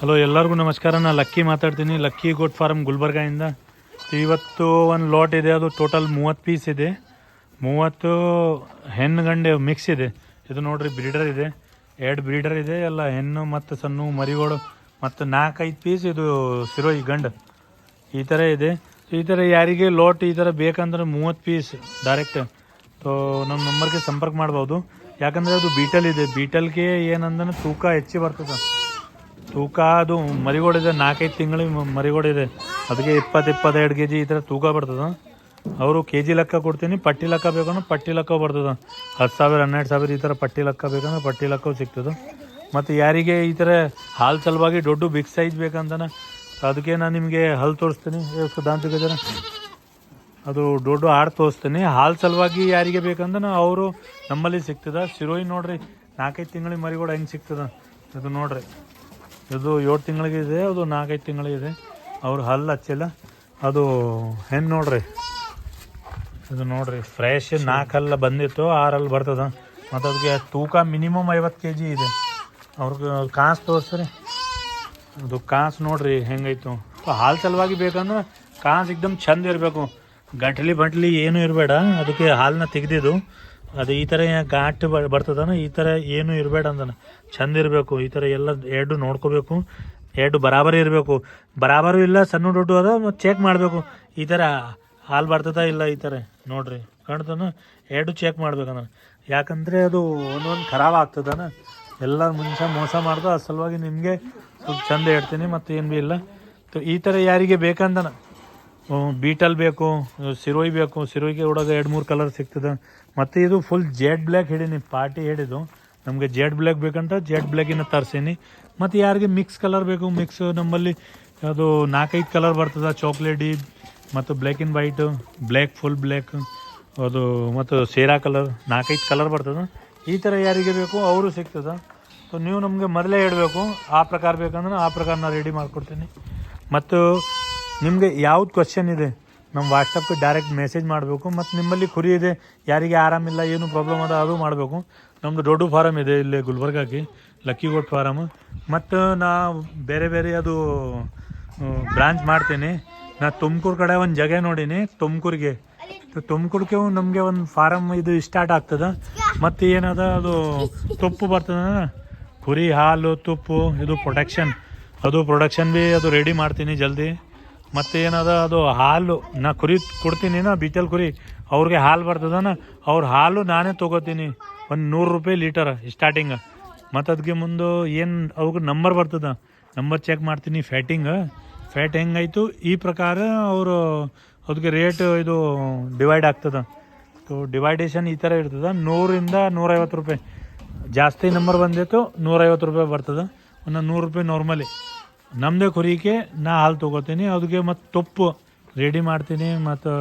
Hello ಎಲ್ಲರಿಗೂ ನಮಸ್ಕಾರ. ನಾನು ಲಕ್ಕಿ ಮಾತಾಡ್ತೀನಿ. ಲಕ್ಕಿ ಗೋಟ್ ಫಾರ್ಮ್ ಗುಲ್ಬರ್ಗಾಯಿಂದ. ಇವತ್ತು ಒಂದು ಲಾಟ್ ಇದೆ. ಅದು ಟೋಟಲ್ ಮೂವತ್ತು ಪೀಸ್ ಇದೆ. ಮೂವತ್ತು ಹೆಣ್ಣು ಗಂಡೆ ಮಿಕ್ಸ್ ಇದೆ. ಇದು ನೋಡ್ರಿ ಬ್ರೀಡರ್ ಇದೆ. ಎರಡು ಬ್ರೀಡರ್ ಇದೆ. ಎಲ್ಲ ಹೆಣ್ಣು ಮತ್ತು ಸಣ್ಣ ಮರಿಗಳು ಮತ್ತು ನಾಲ್ಕೈದು ಪೀಸ್ ಇದು ಸಿರೋಯಿ ಗಂಡು. ಈ ಥರ ಇದೆ. ಈ ಥರ ಯಾರಿಗೆ ಲೋಟ್ ಈ ಥರ ಬೇಕಂದ್ರೆ ಮೂವತ್ತು ಪೀಸ್ ಡೈರೆಕ್ಟ್ ಸೊ ನಮ್ಮ ನಂಬರ್ಗೆ ಸಂಪರ್ಕ ಮಾಡ್ಬೋದು. ಯಾಕಂದರೆ ಅದು ಬೀಟಲ್ ಇದೆ. ಬೀಟಲ್ಗೆ ಏನಂದ್ರೆ ತೂಕ ಹೆಚ್ಚಿ ಬರ್ತದೆ. ತೂಕ ಅದು ಮರಿಗೋಡಿದೆ, ನಾಲ್ಕೈದು ತಿಂಗಳಿಗೆ ಮರಿಗೋಡಿದೆ. ಅದಕ್ಕೆ ಇಪ್ಪತ್ತು, ಇಪ್ಪತ್ತೆರಡು ಕೆ ಜಿ ಈ ಥರ ತೂಕ ಬರ್ತದೆ. ಅವರು ಕೆ ಜಿ ಲೆಕ್ಕ ಕೊಡ್ತೀನಿ, ಪಟ್ಟಿ ಲೆಕ್ಕ ಬೇಕಂದ್ರೆ ಪಟ್ಟಿ ಲೆಕ್ಕ ಬರ್ತದೆ. ಹತ್ತು ಸಾವಿರ, ಹನ್ನೆರಡು ಸಾವಿರ ಈ ಥರ ಪಟ್ಟಿ ಲೆಕ್ಕ ಬೇಕಂದ್ರೆ ಪಟ್ಟಿ ಲೆಕ್ಕ ಸಿಗ್ತದೆ. ಮತ್ತು ಯಾರಿಗೆ ಈ ಥರ ಹಾಲು ಸಲುವಾಗಿ ದೊಡ್ಡ ಬಿಗ್ ಸೈಜ್ ಬೇಕಂತಾನೆ, ಅದಕ್ಕೆ ನಾನು ನಿಮಗೆ ಹಲ್ಲು ತೋರಿಸ್ತೀನಿ. ಜನ ಅದು ದೊಡ್ಡ ಹಾಡು ತೋರಿಸ್ತೀನಿ. ಹಾಲು ಸಲುವಾಗಿ ಯಾರಿಗೆ ಬೇಕಂದ್ರೆ ಅವರು ನಮ್ಮಲ್ಲಿ ಸಿಗ್ತದೆ. ಸಿರೋಯಿ ನೋಡ್ರಿ, ನಾಲ್ಕೈದು ತಿಂಗಳಿಗೆ ಮರಿಗಳು ಹೆಂಗೆ ಸಿಗ್ತದೆ? ಅದು ನೋಡ್ರಿ. ಇದು ಏಳು ತಿಂಗಳಿಗೆ ಇದೆ, ಅದು ನಾಲ್ಕೈದು ಇದೆ. ಅವ್ರು ಹಲ್ಲು ಹಚ್ಚಿಲ್ಲ. ಅದು ಹೆಣ್ಣು ನೋಡ್ರಿ. ಇದು ನೋಡ್ರಿ ಫ್ರೆಶ್ ನಾಲ್ಕು ಹಲ್ಲು ಬಂದಿತ್ತು, ಆರು ಹಲ್ಲು ಬರ್ತದ. ಮತ್ತು ಅದಕ್ಕೆ ತೂಕ ಮಿನಿಮಮ್ ಐವತ್ತು ಕೆ ಜಿ ಇದೆ. ಅವ್ರಿಗೆ ಕಾಸು ತೋರಿಸ್ರಿ. ಅದು ಕಾಸು ನೋಡ್ರಿ ಹೆಂಗೈತು. ಹಾಲು ಸಲುವಾಗಿ ಬೇಕಂದ್ರೆ ಕಾಸು ಎಕ್ದಮ್ ಚಂದ ಇರಬೇಕು. ಗಂಟ್ಲಿ ಬಂಟ್ಲಿ ಏನೂ ಇರಬೇಡ. ಅದಕ್ಕೆ ಹಾಲನ್ನ ತೆಗ್ದಿದ್ದು. ಅದು ಈ ಥರ ಘಾಟ್ ಬ- ಬರ್ತದನ? ಈ ಥರ ಏನು ಇರಬೇಡ ಅಂದನ. ಚಂದ ಇರಬೇಕು. ಈ ಥರ ಎಲ್ಲ ಎರಡು ನೋಡ್ಕೋಬೇಕು. ಎರಡು ಬರಾಬರಿ ಇರಬೇಕು. ಬರಾಬರು ಇಲ್ಲ, ಸಣ್ಣ ದೊಡ್ಡು ಅದ, ಮತ್ತು ಚೆಕ್ ಮಾಡಬೇಕು. ಈ ಥರ ಹಾಲು ಬರ್ತದ ಇಲ್ಲ ಈ ಥರ ನೋಡ್ರಿ. ಕಾಣ್ತಾನ ಎರಡು ಚೆಕ್ ಮಾಡ್ಬೇಕಂದ್ರೆ ಯಾಕಂದರೆ ಅದು ಒಂದೊಂದು ಖರಾಬ್ ಆಗ್ತದನ? ಎಲ್ಲ ಮುಂಚೆ ಮೋಸ ಮಾಡ್ದು ಆ ಸಲುವಾಗಿ ನಿಮಗೆ ಸ್ವಲ್ಪ ಚಂದ ಹೇಳ್ತೀನಿ ಮತ್ತು ಏನು ಭೀ ಇಲ್ಲ. ಈ ಥರ ಯಾರಿಗೆ ಬೇಕಂದನ? ಬೀಟಲ್ ಬೇಕು, ಸಿರೋಯ್ ಬೇಕು. ಸಿರೋಯಿಗೆ ಒಳಗೆ ಎರಡು ಮೂರು ಕಲರ್ ಸಿಗ್ತದೆ. ಮತ್ತು ಇದು ಫುಲ್ ಜೆಡ್ ಬ್ಲ್ಯಾಕ್ ಹಿಡೀನಿ ಪಾರ್ಟಿ ಹಿಡಿದು ನಮಗೆ ಜೆಡ್ ಬ್ಲ್ಯಾಕ್ ಬೇಕಂತ ಜೆಡ್ ಬ್ಲ್ಯಾಕಿನ ತರಿಸೀನಿ. ಮತ್ತು ಯಾರಿಗೆ ಮಿಕ್ಸ್ ಕಲರ್ ಬೇಕು ಮಿಕ್ಸ್ ನಮ್ಮಲ್ಲಿ ಅದು ನಾಲ್ಕೈದು ಕಲರ್ ಬರ್ತದೆ ಚಾಕ್ಲೇಟಿ ಮತ್ತು black and white black full black ಅದು ಮತ್ತು ಸೇರಾ ಕಲರ್ ನಾಲ್ಕೈದು ಕಲರ್ ಬರ್ತದೆ. ಈ ಥರ ಯಾರಿಗೆ ಬೇಕು, ಅವರು ಸಿಗ್ತದೆ. ಸೊ ನೀವು ನಮಗೆ ಮೊದಲೇ ಹೇಳಬೇಕು, ಆ ಪ್ರಕಾರ ಬೇಕಂದ್ರೆ ಆ ಪ್ರಕಾರ ನಾನು ರೆಡಿ ಮಾಡಿಕೊಡ್ತೀನಿ. ಮತ್ತು ನಿಮಗೆ ಯಾವ್ದು ಕ್ವಶನ್ ಇದೆ? ನಮ್ಮ ವಾಟ್ಸಪ್ಗೆ ಡೈರೆಕ್ಟ್ ಮೆಸೇಜ್ ಮಾಡಬೇಕು, ಮತ್ತು ನಿಮ್ಮಲ್ಲಿ ಕುರಿ ಇದೆ, ಯಾರಿಗೆ ಆರಾಮಿಲ್ಲ ಏನು ಪ್ರಾಬ್ಲಮ್ ಅದ ಅದು ಮಾಡಬೇಕು. ನಮ್ಮದು ದೊಡ್ಡ ಫಾರಮ್ ಇದೆ ಇಲ್ಲಿ ಗುಲ್ಬರ್ಗಾಗೆ ಲಕ್ಕಿಗೋಟ್ ಫಾರಮ್ ಮತ್ತು ನಾ ಬೇರೆ ಬೇರೆ ಅದು ಬ್ರಾಂಚ್ ಮಾಡ್ತೀನಿ. ನಾ ತುಮಕೂರು ಕಡೆ ಒಂದು ಜಾಗ ನೋಡೀನಿ, ತುಮಕೂರಿಗೆ. ತುಮಕೂರಿಗೆ ನಮಗೆ ಒಂದು ಫಾರಮ್ ಇದು ಸ್ಟಾರ್ಟ್ ಆಗ್ತದೆ. ಮತ್ತು ಏನದ ಅದು, ತುಪ್ಪು ಬರ್ತದ ಕುರಿ ಹಾಲು, ತುಪ್ಪು, ಇದು ಪ್ರೊಟೆಕ್ಷನ್ ಅದು ಪ್ರೊಡಕ್ಷನ್ ಭೀ ಅದು ರೆಡಿ ಮಾಡ್ತೀನಿ ಜಲ್ದಿ. ಮತ್ತು ಏನದ ಅದು ಹಾಲು, ನಾ ಕುರಿ ಕೊಡ್ತೀನಿ, ನಾ ಬೀಚಲ್ ಕುರಿ, ಅವ್ರಿಗೆ ಹಾಲು ಬರ್ತದನ, ಅವ್ರ ಹಾಲು ನಾನೇ ತೊಗೋತೀನಿ. ಒಂದು ನೂರು ರೂಪಾಯಿ ಲೀಟರ್ ಸ್ಟಾರ್ಟಿಂಗ್ ಮತ್ತು ಅದಕ್ಕೆ ಮುಂದೆ ಏನು, ಅವ್ರಿಗೆ ನಂಬರ್ ಬರ್ತದ. ನಂಬರ್ ಚೆಕ್ ಮಾಡ್ತೀನಿ ಫ್ಯಾಟಿಂಗ್ ಫ್ಯಾಟ್ ಹೆಂಗಾಯ್ತು? ಈ ಪ್ರಕಾರ ಅವರು ಅದಕ್ಕೆ ರೇಟ್ ಇದು ಡಿವೈಡ್ ಆಗ್ತದ. ಸೊ ಡಿವೈಡೇಷನ್ ಈ ಥರ ಇರ್ತದೆ. ನೂರಿಂದ ನೂರೈವತ್ತು ರೂಪಾಯಿ. ಜಾಸ್ತಿ ನಂಬರ್ ಬಂದಿತ್ತು, ನೂರೈವತ್ತು ರೂಪಾಯಿ ಬರ್ತದೆ. ಒಂದು ನೂರು ರೂಪಾಯಿ ನಾರ್ಮಲಿ ನಮ್ಮದೇ ಕುರಿಗೆ ನಾ ಹಾಲು ತೊಗೋತೀನಿ ಅದಕ್ಕೆ ಮತ್ತು ತುಪ್ಪು ರೆಡಿ ಮಾಡ್ತೀನಿ, ಮತ್ತು,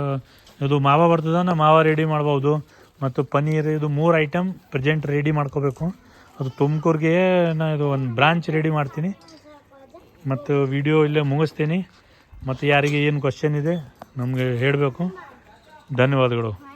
ಇದು ಮಾವ ಬರ್ತದ ನಾ ಮಾವ ರೆಡಿ ಮಾಡ್ಬೋದು. ಮತ್ತು ಪನ್ನೀರ್ ಇದು ಮೂರು ಐಟಮ್ ಪ್ರೆಸೆಂಟ್ ರೆಡಿ ಮಾಡ್ಕೋಬೇಕು. ಅದು ತುಮಕೂರಿಗೆ ನಾ ಇದು ಒಂದು ಬ್ರಾಂಚ್ ರೆಡಿ ಮಾಡ್ತೀನಿ. ಮತ್ತು ವಿಡಿಯೋ ಇಲ್ಲೇ ಮುಗಿಸ್ತೀನಿ. ಮತ್ತು ಯಾರಿಗೆ ಏನು ಕ್ವಶನ್ ಇದೆ ನಮಗೆ ಹೇಳಬೇಕು. ಧನ್ಯವಾದಗಳು.